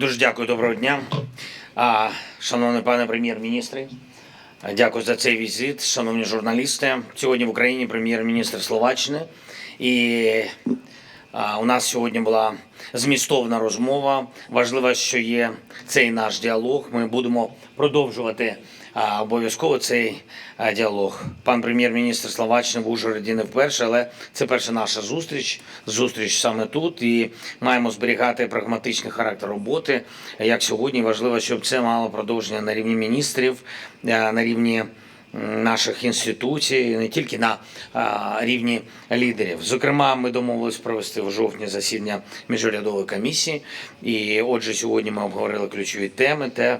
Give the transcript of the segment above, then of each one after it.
Дуже дякую, доброго дня. Шановний пане прем'єр-міністре, дякую за цей візит. Шановні журналісти. Сьогодні в Україні прем'єр-міністр Словаччини. І у нас сьогодні була змістовна розмова. Важливо, що є цей наш діалог. Ми будемо продовжувати обов'язково цей діалог. Пан прем'єр-міністр Словаччини в Ужгороді не вперше, але це перша наша зустріч. Зустріч саме тут. І маємо зберігати прагматичний характер роботи. Як сьогодні важливо, щоб це мало продовження на рівні міністрів, на рівні наших інституцій, не тільки на а, рівні лідерів. Зокрема, ми домовились провести в жовтні засідання міжурядової комісії. І отже, сьогодні ми обговорили ключові теми. Те,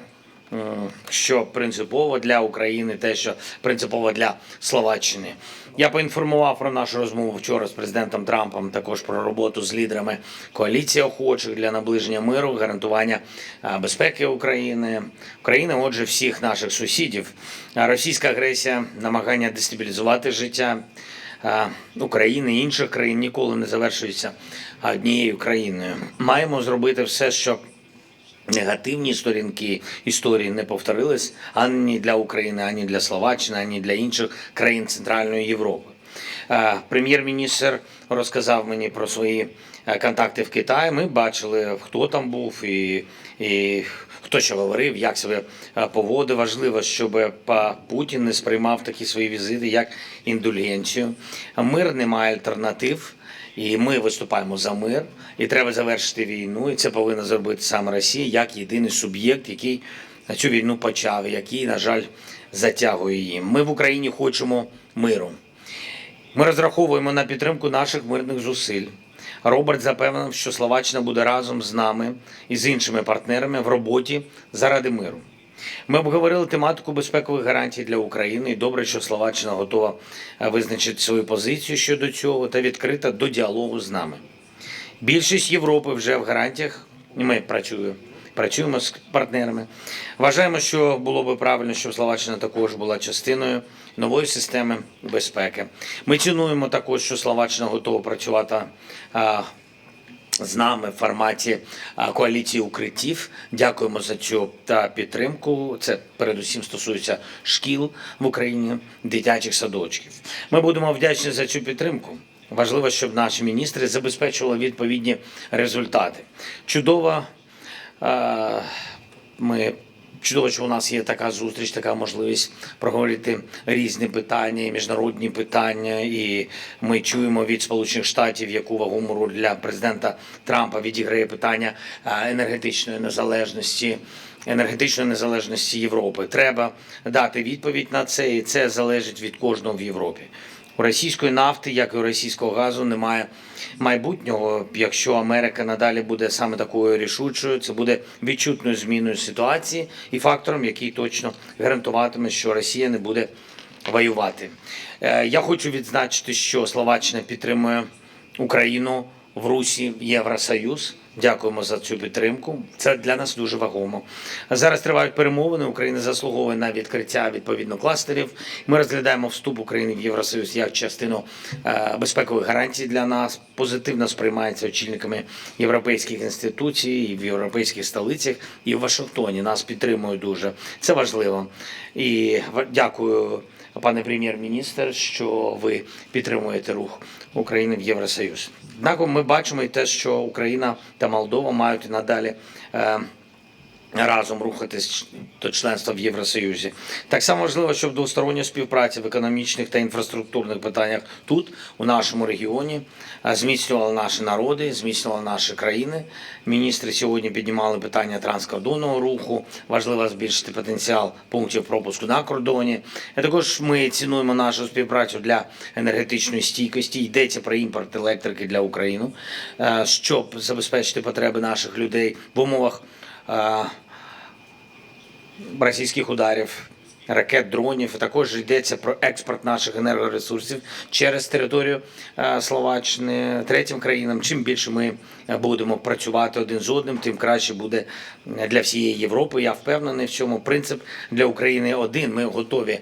що принципово для України, те, що принципово для Словаччини. Я поінформував про нашу розмову вчора з президентом Трампом, також про роботу з лідерами коаліції охочих для наближення миру, гарантування безпеки України, України, отже, всіх наших сусідів. Російська агресія, намагання дестабілізувати життя України і інших країн ніколи не завершується однією країною. Маємо зробити все, щоб негативні сторінки історії не повторились ані для України, ані для Словаччини, ані для інших країн Центральної Європи. Е, Прем'єр-міністр розказав мені про свої е, контакти в Китаї. Ми бачили, хто там був і, і хто що говорив, як себе е, поводив. Важливо, щоб Путін не сприймав такі свої візити як індульгенцію. Мир не має альтернатив. І ми виступаємо за мир, і треба завершити війну. І це повинна зробити саме Росія як єдиний суб'єкт, який цю війну почав, який, на жаль, затягує її. Ми в Україні хочемо миру. Ми розраховуємо на підтримку наших мирних зусиль. Роберт запевнив, що Словаччина буде разом з нами і з іншими партнерами в роботі заради миру. Ми обговорили тематику безпекових гарантій для України. І добре, що Словаччина готова е, визначити свою позицію щодо цього та відкрита до діалогу з нами. Більшість Європи вже в гарантіях, ми працюємо. Працюємо з партнерами. Вважаємо, що було би правильно, щоб Словаччина також була частиною нової системи безпеки. Ми цінуємо також, що Словаччина готова працювати а, з нами в форматі коаліції укриттів. Дякуємо за цю та підтримку. Це передусім стосується шкіл в Україні, дитячих садочків. Ми будемо вдячні за цю підтримку. Важливо, щоб наші міністри забезпечували відповідні результати. Чудово, ми чудово, що у нас є така зустріч, така можливість проговорити різні питання, міжнародні питання. І ми чуємо від Сполучених Штатів, яку вагому роль для президента Трампа відіграє питання е, енергетичної незалежності. Енергетичної незалежності Європи треба дати відповідь на це, і це залежить від кожного в Європі. У російської нафти, як і у російського газу, немає майбутнього. Якщо Америка надалі буде саме такою рішучою, це буде відчутною зміною ситуації і фактором, який точно гарантуватиме, що Росія не буде воювати. Е, Я хочу відзначити, що Словаччина підтримує Україну в Русі Євросоюз. Дякуємо за цю підтримку. Це для нас дуже вагомо. Зараз тривають перемовини. Україна заслуговує на відкриття відповідно кластерів. Ми розглядаємо вступ України в Євросоюз як частину е, безпекових гарантій для нас. Позитивно сприймається очільниками європейських інституцій і в європейських столицях і в Вашингтоні. Нас підтримують дуже. Це важливо. І дякую, пане прем'єр-міністр, що ви підтримуєте рух України в Євросоюз. Однак ми бачимо і те, що Україна та Молдова мають надалі. Е, разом рухатись до членства в Євросоюзі. Так само важливо, щоб двостороння співпраця в економічних та інфраструктурних питаннях тут, у нашому регіоні, е, зміцнювала наші народи, зміцнювала наші країни. Міністри сьогодні піднімали питання транскордонного руху. Важливо збільшити потенціал пунктів пропуску на кордоні. І також ми цінуємо нашу співпрацю для енергетичної стійкості. Йдеться про імпорт електрики для України, е, щоб забезпечити потреби наших людей в умовах е, російських ударів, ракет, дронів. Також йдеться про експорт наших енергоресурсів через територію е, Словаччини третім країнам. Чим більше ми е, будемо працювати один з одним, тим краще буде для всієї Європи. Я впевнений в цьому. Принцип для України один. Ми готові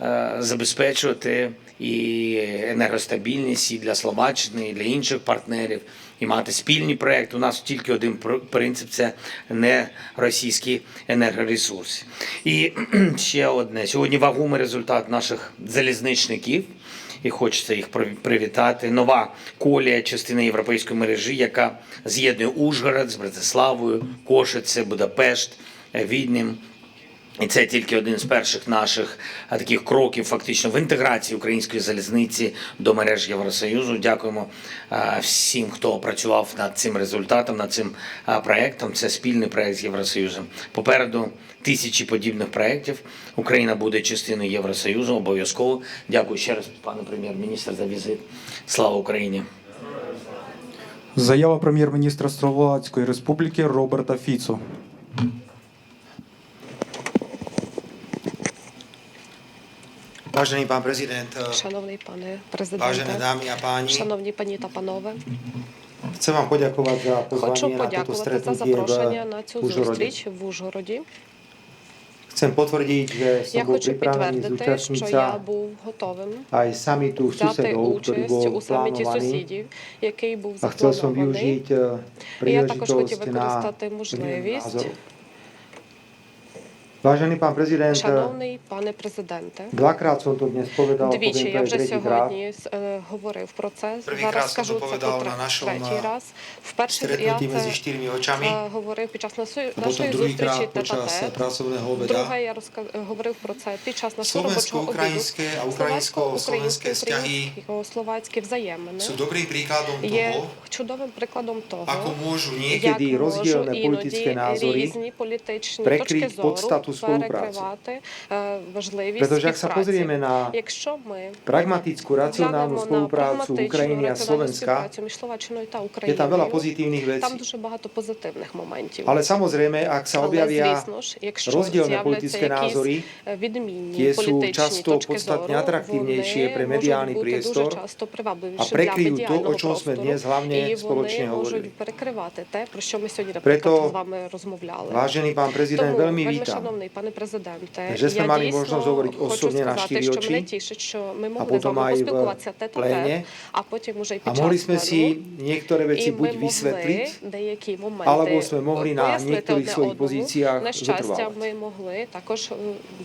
е, забезпечувати і енергостабільність і для Словаччини, і для інших партнерів. І мати спільні проекти. У нас тільки один пр- принцип це не російські енергоресурси. І ще одне сьогодні вагомий результат наших залізничників. І хочеться їх при- привітати. Нова колія, частина європейської мережі, яка з'єднує Ужгород з Братиславою, Кошице, Будапешт, Віднім. І це тільки один з перших наших таких кроків, фактично, в інтеграції української залізниці до мереж Євросоюзу. Дякуємо всім, хто працював над цим результатом, над цим проектом. Це спільний проект з Євросоюзом. Попереду тисячі подібних проєктів. Україна буде частиною Євросоюзу. Обов'язково. Дякую ще раз, пане прем'єр-міністр, за візит. Слава Україні! Заява прем'єр-міністра Словацької Республіки Роберта Фіцо. Vážený pán prezident, Шановний пане vážené президенте, dámy a páni, шановні пані та панове, chcem vám poďakovať za хочу pozvanie na toto подякувати за stretnutie запрошення на v цю Užhorode. зустріч в Ужгороді. Chcem potvrdiť, že Я som bol хочу pripravený підтвердити, що zúčastniť я sa був готовим aj samitu взяти susedov, ktorý участь bol у саміті plánovaný. сусідів, який був A chcel som запланований. využiť eh, І я також хотів príležitosť na використати výmenu можливість. názorov. Важений пан президент, шановний пане президенте, двакратно сон сповідав. Двічі я вже сьогодні е, говорив про це. Prvý Зараз скажу це на нашому третій раз. Вперше я це е, говорив під час нашої зустрічі та та Друге, я розказ е, говорив про це під час нашого робочого обіду. Словацько-українсько-українське стяги, словацькі взаємини. Є чудовим прикладом того, як можуть іноді різні політичні точки зору tú spoluprácu. Pretože ak sa pozrieme na pragmatickú, racionálnu spoluprácu Ukrajiny a Slovenska, je tam veľa pozitívnych vecí. Ale samozrejme, ak sa objavia rozdielne politické názory, tie sú často podstatne atraktívnejšie pre mediálny priestor a prekryjú to, o čom sme dnes hlavne spoločne hovorili. Preto, vážený pán prezident, veľmi vítam шановний пане президенте, že sme я mali дійсно možnosť hovoriť хочу osobne na сказати, štyri що oči мене тішить, що ми a могли з potom вами aj v поспілкуватися тет pléne а потім уже й a під mohli час sme si плену. niektoré veci І ми buď могли vysvetliť, деякі моменти alebo sme mohli na пояснити niektorých одне svojich одному. pozíciách На щастя, zotrvávať. ми могли також е,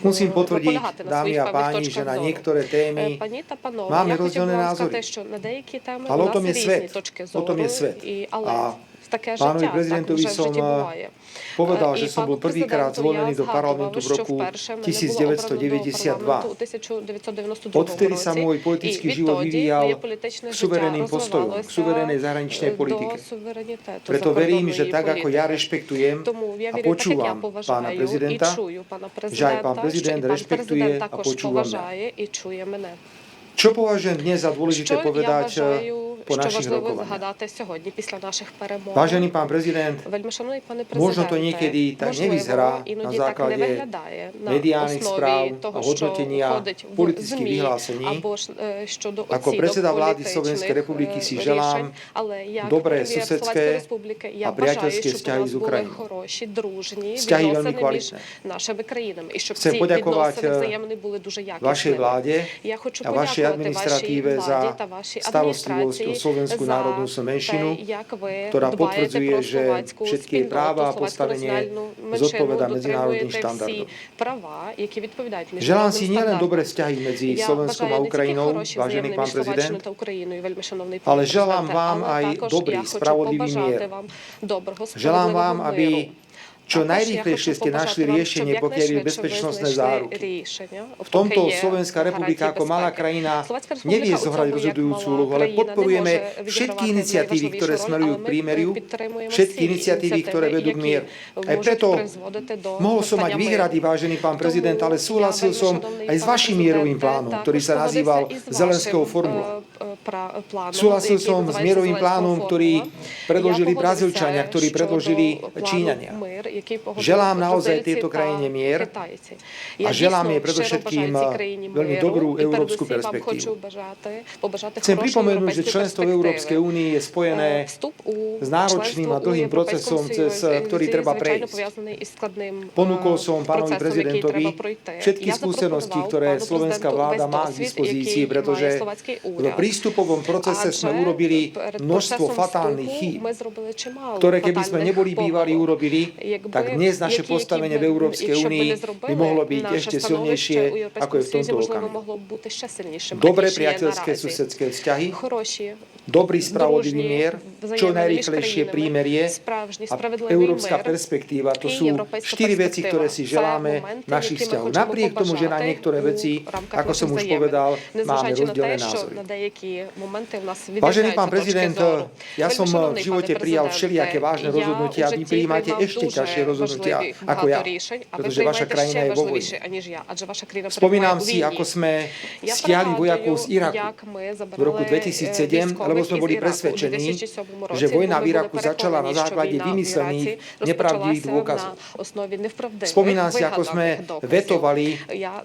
Musím е, potvrdiť, наполягати на dámy своїх a певних páni, že точках na зору. niektoré Е, témy Пані та панове, máme я хотів rozdielne би вам názory. сказати, що на деякі теми Ale у o нас tom je різні svet. точки O зору. tom je svet. І, але A také Pánovi žeťa, prezidentovi tak, som povedal, že som eh, bol prvýkrát zvolený do parlamentu v roku 1992. Odvtedy sa môj politický život vyvíjal k suverénným postojom, k suverénnej zahraničnej politike. Preto verím, že tak ako ja rešpektujem a počúvam pána prezidenta, že aj pán prezident rešpektuje a počúva mňa. Čo považujem dnes za dôležité povedať eh, eh, вважаю, po що našich важливо rokovaniach? згадати сьогодні після наших перемог. Vážený pán prezident, Вельми шановний пане Možno президенте, to niekedy tak можливо, nevyzerá na іноді так не základe виглядає на mediálnych основі správ того, a що hodnotenia входить в politických ЗМІ, vyhlásení. або ж е, щодо Ako оцінок predseda vlády політичних, Slovenskej republiky si е, želám рішень. Але як dobré прем'єр susedské Словацької республіки я a бажаю, priateľské щоб у vzťahy нас z були Україною. хороші, дружні Vzťahy veľmi відносини між kvalitné. нашими країнами. І щоб Chcem ці poďakovať, відносини е, взаємні були дуже vašej якісними. vláde Я хочу a vašej подякувати вашій administratíve владі za та вашій starostlivosť o адміністрації slovenskú národnú menšinu, ktorá potvrdzuje, že všetky jej práva a postavenie zodpoveda medzinárodným štandardom. Želám si nielen dobré vzťahy medzi Slovenskom a Ukrajinou, vážený pán prezident, ale želám vám aj dobrý, spravodlivý mier. Želám vám, aby čo najrýchlejšie ste našli riešenie, pokiaľ je bezpečnostné záruky. V tomto Slovenská republika ako malá krajina nevie zohrať rozhodujúcu úlohu, ale podporujeme všetky iniciatívy, ktoré smerujú k prímeriu, všetky iniciatívy, ktoré vedú k mieru. Aj preto mohol som mať výhrady, vážený pán prezident, ale súhlasil som aj s vašim mierovým plánom, ktorý sa nazýval Zelenského formula. Súhlasil som s mierovým plánom, ktorý predložili Brazílčania, ktorý predložili Číňania. Želám naozaj tejto krajine mier a želám jej predovšetkým veľmi dobrú európsku perspektívu. Chcem pripomenúť, že členstvo v Európskej únii je spojené s náročným a dlhým procesom, cez eh, ktorý treba prejsť. Ponúkol som pánovi prezidentovi. všetky skúsenosti, ktoré slovenská vláda má k dispozícii, pretože v prístupovom procese sme urobili množstvo fatálnych chýb, ktoré keby sme neboli bývali urobili, tak dnes naše postavenie v Európskej únii by mohlo byť ešte silnejšie, ako je v tomto okamžiku. Dobré priateľské susedské vzťahy, dobrý spravodlivý mier, čo najrychlejšie prímerie a európska perspektíva. To sú štyri veci, ktoré si želáme v našich vzťahov. Napriek tomu, že na niektoré veci, ako som už povedal, máme rozdielne názory. Vážený pán prezident, ja som v živote prijal všelijaké vážne rozhodnutia, vy prijímate ešte ťažšie vaše rozhodnutia ako ja. Pretože vaša krajina je vo vojne. Spomínam si, ako sme stiahli vojakov z Iraku v roku 2007, lebo sme boli presvedčení, že vojna v Iraku začala na základe vymyslených nepravdivých dôkazov. Spomínam si, ako sme vetovali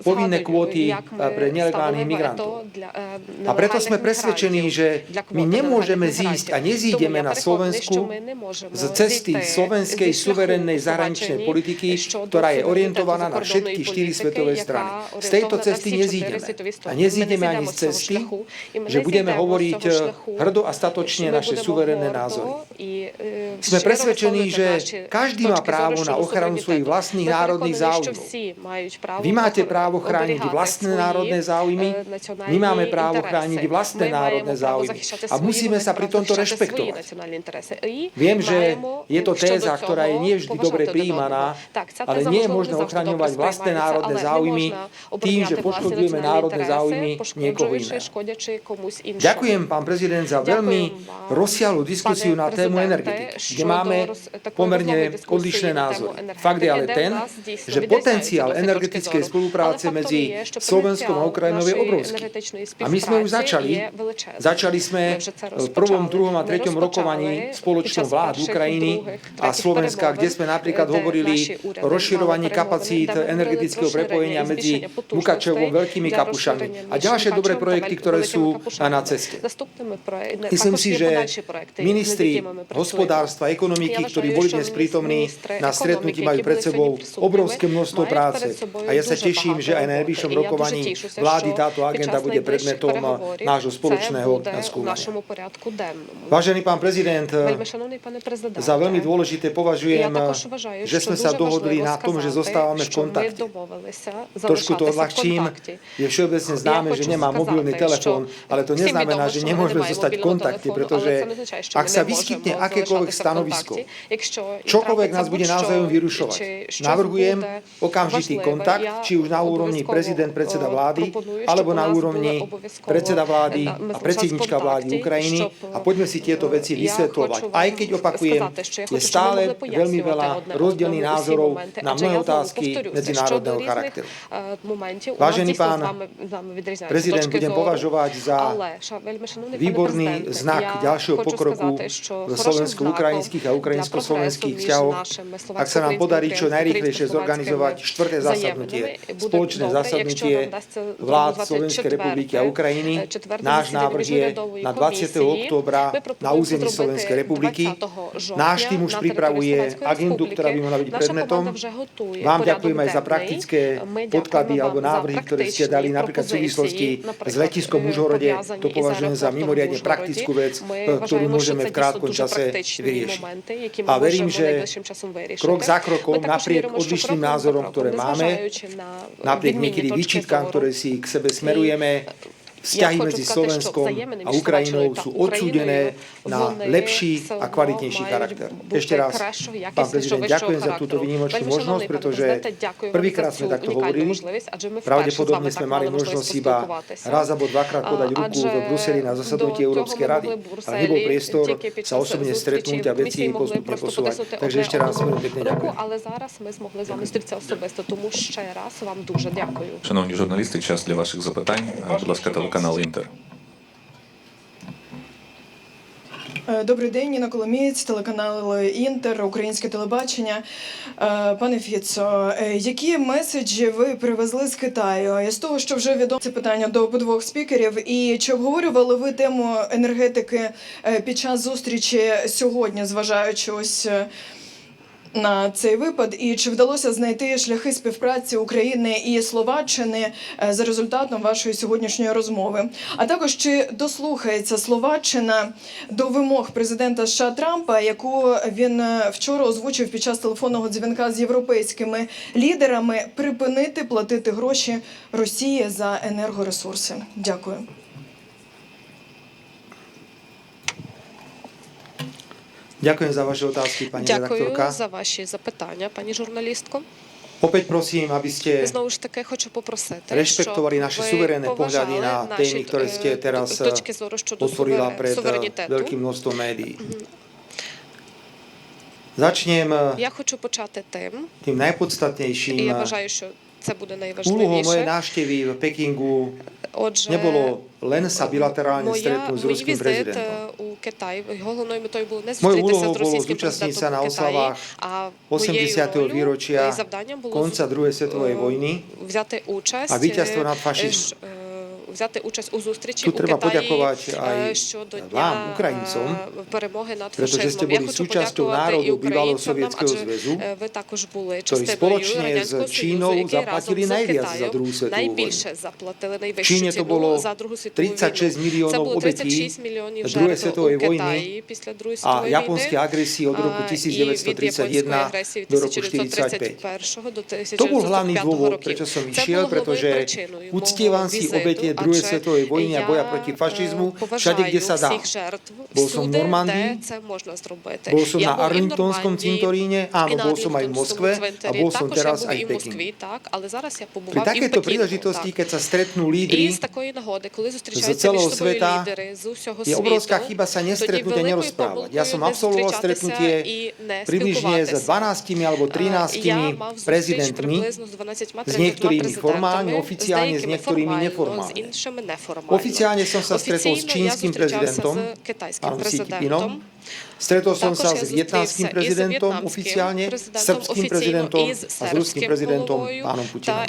povinné kvóty eh, pre nelegálnych migrantov. A preto sme presvedčení, že my nemôžeme zísť a nezídeme na Slovensku z cesty slovenskej suverennej spoločnej zahraničnej politiky, ktorá je orientovaná na všetky štyri svetové strany. Z tejto cesty nezídeme. A nezídeme ani z cesty, že budeme hovoriť eh, hrdo a statočne naše suverénne názory. Sme presvedčení, že každý má právo na ochranu svojich vlastných národných záujmov. Vy máte právo chrániť vlastné národné záujmy, my máme právo chrániť vlastné národné záujmy. A musíme sa pri tomto rešpektovať. Viem, že je to téza, ktorá je nie vždy dobre príjmaná, ale nie je možné ochraňovať vlastné národné záujmy tým, že poškodujeme národné záujmy niekoho iného. Ďakujem, pán prezident, za veľmi rozsiahlu diskusiu na tému energetiky, kde máme pomerne odlišné názory. Fakt je ale ten, že potenciál energetickej spolupráce medzi Slovenskom a Ukrajinou je obrovský. A my sme už začali. Začali sme v prvom, druhom a treťom rokovaní spoločnú vládu Ukrajiny a Slovenska, kde sme napríklad hovorili o rozširovaní kapacít energetického prepojenia medzi Mukačevom veľkými kapušami. a ďalšie dobré projekty, ktoré sú na ceste. Myslím si, že ministri hospodárstva, ekonomiky, ktorí boli dnes prítomní na stretnutí, majú pred sebou obrovské množstvo práce. A ja sa teším, že aj na najbližšom rokovaní vlády táto agenda bude predmetom nášho spoločného skúmania. Vážený pán prezident, za veľmi dôležité považujem že sme sa dohodli na tom, že zostávame v контакті. trošku to легчим, je všeobecne známe, že що mobilný мобільний ale to neznamená, že nemôžeme zostať v kontakte, pretože ak sa vyskytne akékoľvek stanovisko, čokoľvek nás bude navzájom vyrušovať, navrhujem okamžitý kontakt, či už na úrovni prezident, predseda vlády, alebo na úrovni predseda vlády a predsednička vlády Ukrajiny. a poďme si tieto veci vysvetľovať. Aj keď opakujem, je stále veľmi veľa rozdielných názorov na mnohé otázky medzinárodného charakteru. Vážený pán prezident, budem považovať za výborný znak ďalšieho pokroku v slovensko-ukrajinských a ukrajinsko-slovenských vzťahoch, ak sa nám podarí čo najrýchlejšie zorganizovať štvrté zasadnutie, spoločné zasadnutie vlád Slovenskej republiky a Ukrajiny. Náš návrh je na 20. októbra na území Slovenskej republiky. Náš tým už pripravuje agendu ktorá by mohla byť predmetom. Vám ďakujem aj za praktické podklady alebo návrhy, ktoré ste dali napríklad v súvislosti s letiskom Užhorode. To považujem za mimoriadne praktickú vec, ktorú môžeme v krátkom čase vyriešiť. A verím, že krok za krokom, napriek odlišným názorom, ktoré máme, napriek niekedy výčitkám, ktoré si k sebe smerujeme, Vzťahy medzi Slovenskom a Ukrajinou sú odsúdené na lepší a kvalitnejší charakter. Ešte raz, pán prezident, ďakujem za túto výnimočnú možnosť, pretože prvýkrát sme takto hovorili. Pravdepodobne sme mali možnosť iba raz alebo dvakrát podať ruku v Bruseli na zasadnutí Európskej rady, a nebol priestor sa osobne stretnúť a veci jej postupne posúvať. Takže ešte raz veľmi pekne ďakujem. Ale zaraz sme zmogli z вами зустрітися особисто, тому ще раз вам дуже дякую. Шановні журналісти, час для ваших запитань. Будь ласка. канал Інтер. Е, добрий день, Ніна Коломієць, телеканал Інтер, Українське телебачення. Е, пане Фіцо, е, які меседжі ви привезли з Китаю? З того, що вже відомо це питання до обидвох спікерів, і чи обговорювали ви тему енергетики під час зустрічі сьогодні, зважаючи ось? на цей випад, і чи вдалося знайти шляхи співпраці України і Словаччини е, за результатом вашої сьогоднішньої розмови? А також чи дослухається Словаччина до вимог президента США Трампа, яку він е, вчора озвучив під час телефонного дзвінка з європейськими лідерами припинити платити гроші Росії за енергоресурси? Дякую. Дякую za vaše otázky, пані Дякую редакторка. Дякую за ваші запитання, пані журналістко. Opäť prosím, aby ste také хочу попросити, rešpektovali naše suverénne pohľady na témy, ktoré ste teraz otvorila pred veľkým množstvom médií. Začnem ja хочу почати тим, тим najpodstatnejším, я вважаю, це буде найважливіше. Улогою моєї návštevy в Пекінгу Отже, не було len sa bilaterálne stretnúť s ruským prezidentom. u Китай, головною метою було не зустрітися з російським президентом на Китаї, а 80-го вірочя завданням було конца Другої світової війни взяти участь а витязство над фашизмом взяти участь у зустрічі Тут у треба подякувати Китаї щодо дня вам, українцям, перемоги над фашизмом. Я хочу подякувати і українцям, нам, адже ви також були частиною Радянського Союзу, який разом з Китаєм найбільше заплатили, найвищу ціну за Другу світову війну. Це було 36 мільйонів жертв у Китаї після Другої світової війни агресії від року 1931 до року 1945. To był hlavný dôvod, prečo som išiel, pretože uctievam si obete druhej svetovej vojny a boja proti fašizmu, všade, kde sa dá. Bol som v Normandii, bol som na Arlingtonskom cintoríne, áno, bol som aj v Moskve a bol som teraz aj v Pekingu. Pri takéto príležitosti, keď sa stretnú lídry z celého sveta, je obrovská chyba sa nestretnúť a nerozprávať. Ja som absolvoval stretnutie približne s 12 alebo 13 prezidentmi, s niektorými formálne, oficiálne, s niektorými neformálne. іншими неформально. Офіційно я зустрічався з китайським президентом. Stretol som sa s vietnamským prezidentom oficiálne, s srbským prezidentom a s ruským prezidentom pánom Putinom.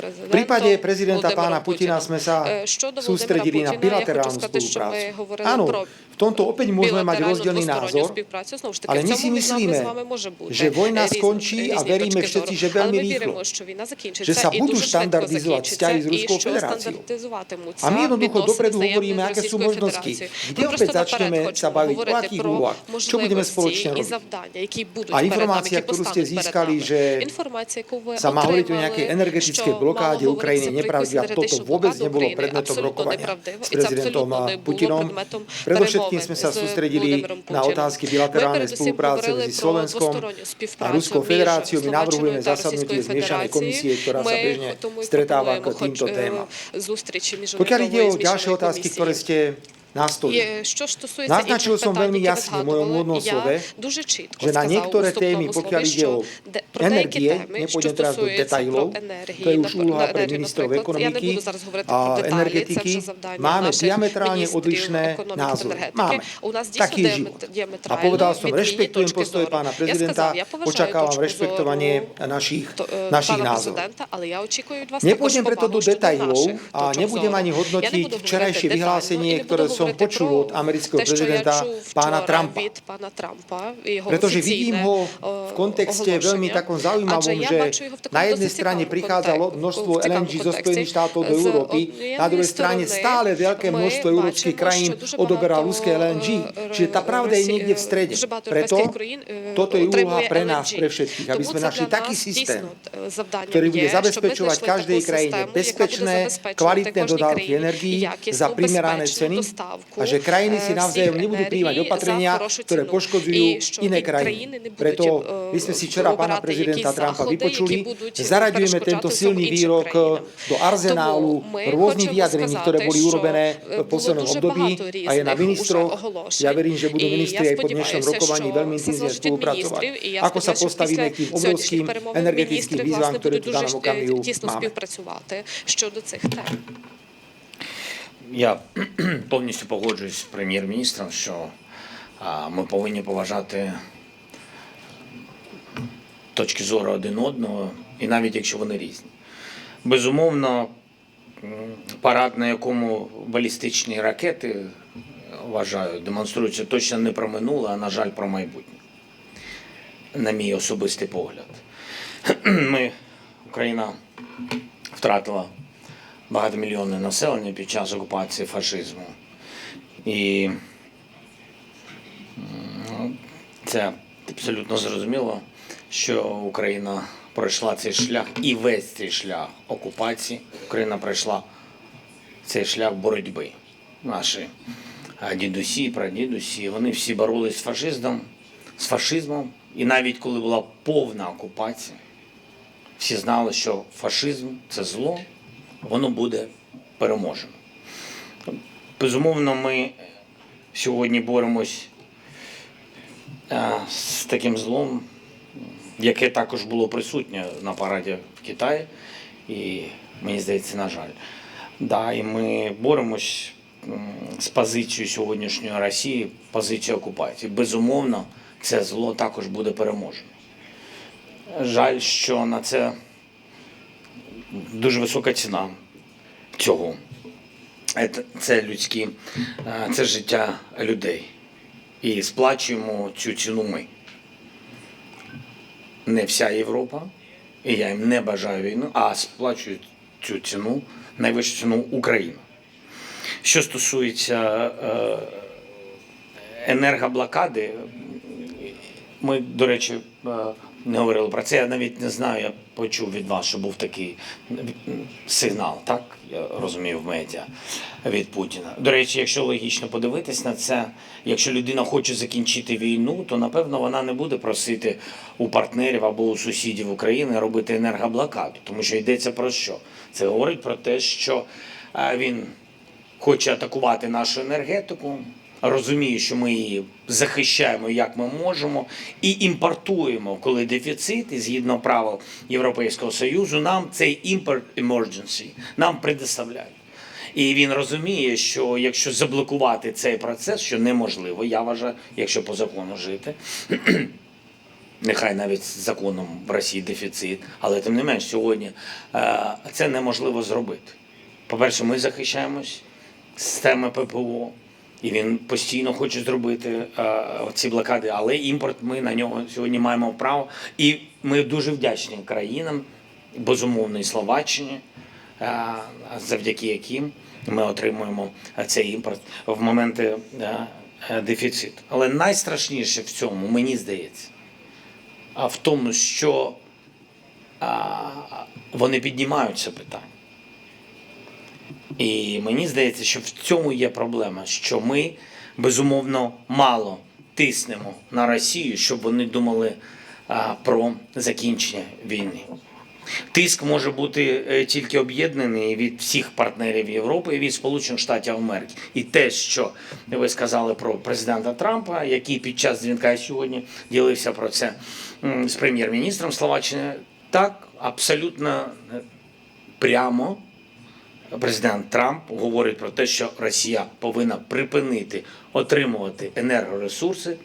V prípade prezidenta pána Putina. Sme sa sústredili na bilaterálnu spoluprácu. Áno, v tomto opäť môžeme mať rozdielný názor, ale my si myslíme, že vojna skončí a veríme všetci, že veľmi rýchlo, že sa budú štandardizovať vzťahy s Ruskou federáciou. A my jednoducho dopredu hovoríme, aké sú možnosti, kde opäť začneme sa baviť o akých уваг. Що будемо споручно робити? і завдання, які будуть а інформація, яку ви зіскали, що інформація, яку ви сама говорить у някій енергетичній блокаді України, неправдива, тобто вобез не було предметом роковання з президентом Путіном. Предовшетким ми се зустріли на otázky bilaterálnej spolupráce medzi Slovenskom a Ruskou federáciou. My navrhujeme zasadnutie zmiešanej komisie, ktorá sa bežne stretáva k týmto témam. Pokiaľ ide o ďalšie otázky, ktoré ste nástojí. Naznačil som veľmi jasne v mojom úvodnom slove, že na niektoré témy, pokiaľ ide o energie, nepôjdem teraz do detajlov, to je už úloha pre ministrov ekonomiky a energetiky, máme diametrálne odlišné názory. Máme. Taký je život. A povedal som, rešpektujem postoje pána prezidenta, očakávam rešpektovanie našich, našich názorov. Nepôjdem preto do detajlov a nebudem ani hodnotiť včerajšie vyhlásenie, ktoré som počul od amerického prezidenta pána Trumpa. Pretože vidím ho v kontexte veľmi takom zaujímavom, že na jednej strane prichádzalo množstvo LNG zo Spojených štátov do Európy, na druhej strane stále veľké množstvo európskych krajín odoberá ruské LNG. Čiže tá pravda je niekde v strede. Preto toto je úloha pre nás, pre všetkých, aby sme našli taký systém, ktorý bude zabezpečovať každej krajine. bezpečné, kvalitné dodávky energií za primerané ceny dávku. A že krajiny si navzájom nebudú príjmať opatrenia, ktoré poškodzujú iné krajiny. Preto my sme si včera pána prezidenta Trumpa vypočuli, zaraďujeme tento silný výrok eh, do arzenálu rôznych vyjadrení, ktoré boli urobené v poslednom období a je na ministroch. Ja verím, že budú ministri aj po dnešnom rokovaní veľmi intenzívne spolupracovať. Ako sa postavíme k tým obrovským energetickým výzvam, ktoré tu v danom okamihu máme. Щодо цих тем. Я повністю погоджуюсь з прем'єр-міністром, що ми повинні поважати точки зору один одного, і навіть якщо вони різні. Безумовно, парад, на якому балістичні ракети, вважаю, демонструються точно не про минуле, а на жаль, про майбутнє. На мій особистий погляд. Ми, Україна втратила багатомільйонне населення під час окупації фашизму. І це абсолютно зрозуміло, що Україна пройшла цей шлях і весь цей шлях окупації. Україна пройшла цей шлях боротьби. Наші дідусі, прадідусі, вони всі боролись з фашизмом, з фашизмом. І навіть коли була повна окупація, всі знали, що фашизм це зло, воно буде переможено. Безумовно, ми сьогодні боремось з таким злом, яке також було присутнє на параді в Китаї, і мені здається, на жаль. Да, і ми боремось з позицією сьогоднішньої Росії, позицією окупації. Безумовно, це зло також буде переможено. Жаль, що на це дуже висока ціна цього. Це- людські, е, це життя людей. І сплачуємо цю ціну ми. Не вся Європа, і я їм не бажаю війну, а сплачує цю ціну, найвищу ціну Україна. Що стосується е, енергоблокади, ми, до речі, е, не говорили про це. Я навіть не знаю, почув від вас, що був такий сигнал, так? Я розумію в медіа від Путіна. До речі, якщо логічно подивитись на це, якщо людина хоче закінчити війну, то напевно вона не буде просити у партнерів або у сусідів України робити енергоблокаду, тому що йдеться про що? Це говорить про те, що е, він хоче атакувати нашу енергетику, розуміє, що ми її захищаємо як ми можемо, і імпортуємо, коли дефіцит, і згідно правил Європейського Союзу, нам цей імпорт emergency нам предоставляють. І він розуміє, що якщо заблокувати цей процес, що неможливо, я вважаю, якщо по закону жити, нехай навіть законом в Росії дефіцит, але тим не менш сьогодні е, це неможливо зробити. По-перше, ми захищаємось системи ППО, і він постійно хоче зробити е, ці блокади, але імпорт ми на нього сьогодні маємо право. І ми дуже вдячні країнам, безумовно, і Словаччині, е, завдяки яким ми отримуємо цей імпорт в моменти е, дефіциту. Але найстрашніше в цьому, мені здається, а в тому, що вони піднімають це питання. І мені здається, що в цьому є проблема, що ми безумовно мало тиснемо на Росію, щоб вони думали про закінчення війни. Тиск може бути е, тільки об'єднаний від всіх партнерів Європи і від Сполучених Штатів Америки. І те, що ви сказали про президента Трампа, який під час дзвінка сьогодні ділився про це з прем'єр-міністром Словаччини, так абсолютно е, прямо президент Трамп говорить про те, що Росія повинна припинити отримувати енергоресурси.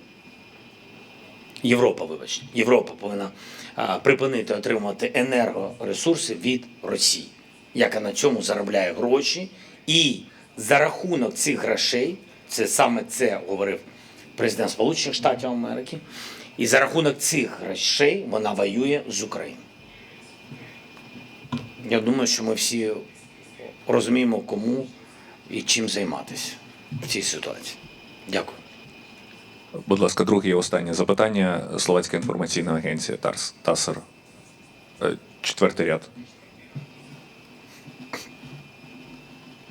Європа, вибачте, Європа повинна припинити отримувати енергоресурси від Росії, яка на цьому заробляє гроші, і за рахунок цих грошей, це саме це говорив президент Сполучених Штатів Америки, і за рахунок цих грошей вона воює з Україною. Я думаю, що ми всі розуміємо, кому і чим займатися в цій ситуації. Дякую. Будь ласка, друге і останнє запитання. Словацька інформаційна агенція ТАСР. Е, Четвертий ряд.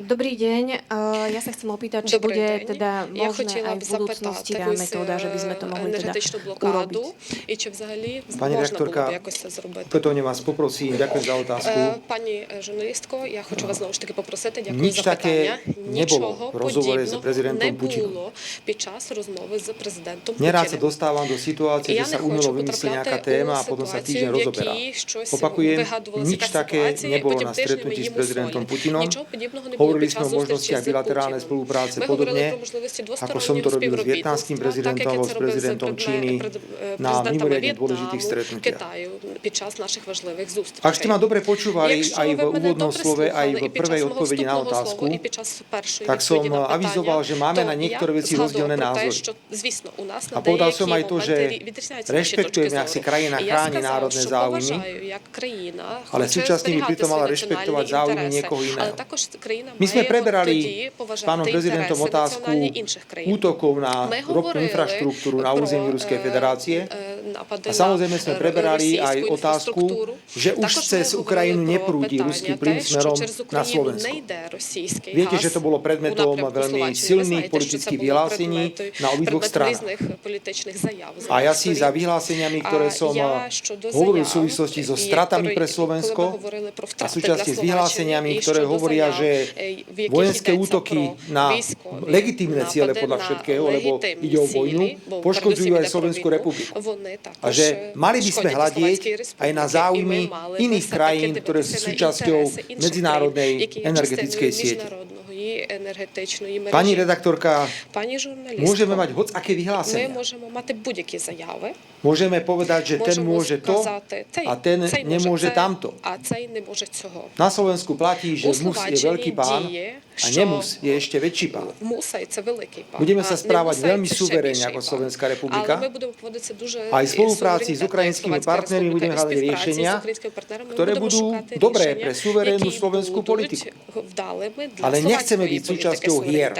Dobrý deň, Eh, ja sa chcem opýtať, či Добрий bude день. teda Я možné хотіла aj б v budúcnosti запитати tá якусь metóda, že by sme to е, mohli teda енергетичну блокаду, urobiť. і чи взагалі Пані можна було ректорка, б якось це зробити? Opätovne vás poprosím, ďakujem za otázku. Е, Пані е, журналістко, я хочу вас знову ж таки попросити, дякую Ніч за таке питання. не було Нічого в розговорі з подібного президентом не Путіном. було під час розмови з президентом Nerád sa Путіним. dostávam do situácie, Я že не sa umelo хочу vymyslí nejaká потрапляти téma a у potom sa ситуацію, týždeň в rozoberá. якій щось Opakujem, вигадувалася nič якась také ситуація, і nebolo потім na тижнями stretnutí її s prezidentom мусолять. Putinom. Нічого подібного не було Hovorili sme o možnostiach bilaterálnej spolupráce podobne, ako som to robil s vietnamským prezidentom, s prezidentom Číny na mimoriadne dôležitých stretnutiach. Ak ste ma dobre počúvali aj v úvodnom slove, aj v prvej odpovedi na otázku, tak som eh, avizoval, že máme na niektoré veci rozdielne názory. A povedal som aj to, že rešpektujeme, ak si krajina chráni národné záujmy, ale súčasne by pritom mala rešpektovať záujmy niekoho iného. My sme preberali s pánom prezidentom otázku útokov na ropnú infraštruktúru na území Ruskej federácie. a samozrejme sme preberali aj otázku, že už cez Ukrajinu neprúdi ruský plyn smerom na Slovensko. Viete, že to bolo predmetom veľmi silných politických vyhlásení na obidvoch stranách. A ja si za vyhláseniami, ktoré som hovoril v súvislosti so stratami pre Slovensko a súčasne s vyhláseniami, ktoré hovoria, že vojenské útoky na legitímne ciele podľa všetkého, lebo ide o vojnu, poškodzujú aj Slovenskú republiku. A že mali by sme hľadiť aj na záujmy iných krajín, ktoré sú súčasťou medzinárodnej energetickej siete міжнародної енергетичної мережі. Pani redaktorka, Пані журналістко, môžeme mať hoc aké ми vyhlásenia. можемо мати будь-які заяви, Môžeme povedať, že ten можемо môže to сказати, цей, a ten цей nemôže може це, tamto. а цей не може цього. Na Slovensku platí, že У mus je Словаччині veľký pán діє, a nemusí je ešte väčší pán. Budeme sa správať veľmi suverénne ako Slovenská republika. Aj v spolupráci s ukrajinskými partnermi budeme hľadať riešenia, ktoré budú dobré pre suverénnu slovenskú politiku. Ale nechceme byť súčasťou hier.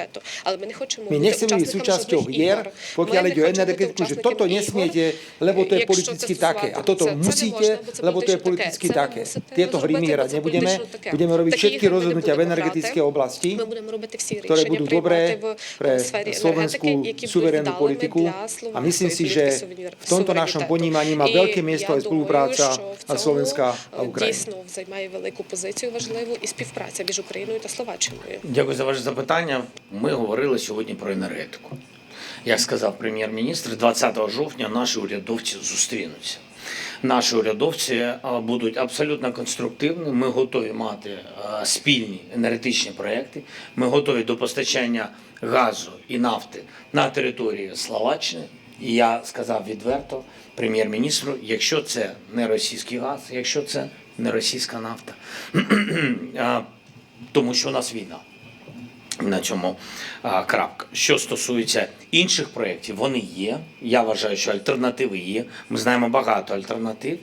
My nechceme byť súčasťou hier, pokiaľ ide o energetiku, že toto nesmiete, lebo to je politicky také. A toto musíte, lebo to je politicky také. Tieto hry my hrať nebudeme. Budeme robiť všetky rozhodnutia v energetickej oblasti. всі, ми будемо робити всі рішення добре в сфері енергетики, які суверенну політику. Для а мислим си, že в тому нашому поніманні має велике місце співпраця Словенська е, Україна. Дійсно займає велику позицію важливу і співпраця між Україною та Словаччиною. Дякую за ваше запитання. Ми говорили сьогодні про енергетику. Як сказав прем'єр-міністр, 20 жовтня наші урядовці зустрінуться. Наші урядовці е, будуть абсолютно конструктивні. Ми готові мати е, спільні енергетичні проекти. Ми готові до постачання газу і нафти на території Словаччини. І я сказав відверто прем'єр-міністру, якщо це не російський газ, якщо це не російська нафта, е, тому що у нас війна. На цьому крапка. Що стосується інших проєктів, вони є. Я вважаю, що альтернативи є. Ми знаємо багато альтернатив.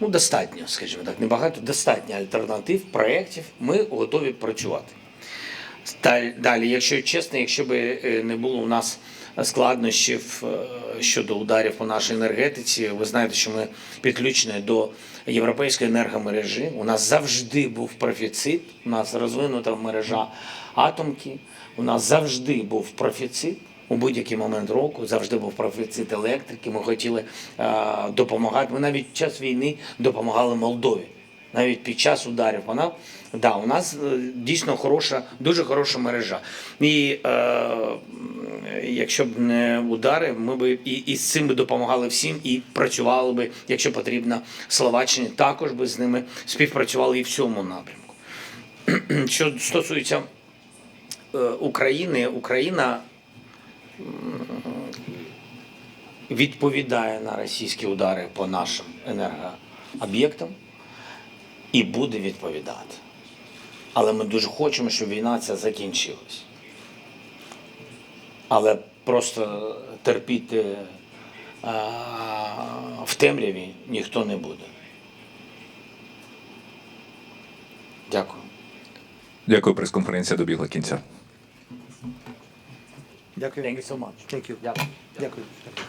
Ну, достатньо, скажімо так, не багато, достатньо альтернатив, проєктів. Ми готові працювати. Далі, якщо чесно, якщо б е, не було у нас складнощів е, щодо ударів по нашій енергетиці, ви знаєте, що ми підключені до європейської енергомережі. У нас завжди був профіцит, у нас розвинута мережа атомки, у нас завжди був профіцит. У будь-який момент року завжди був профіцит електрики. Ми хотіли е, допомагати. Ми навіть під час війни допомагали Молдові навіть під час ударів. Вона да, у нас е, дійсно хороша, дуже хороша мережа. І е, якщо б не удари, ми б і, і з цим би допомагали всім, і працювали би, якщо потрібно, Словаччині, також би з ними співпрацювали і в цьому напрямку. Що стосується е, України, Україна відповідає на російські удари по нашим енергооб'єктам і буде відповідати. Але ми дуже хочемо, щоб війна ця закінчилась. Але просто терпіти а, в темряві ніхто не буде. Дякую. Дякую, прес-конференція добігла кінця. Дякую. Thank you so much. Thank you. Дякую. Дякую. Дякую.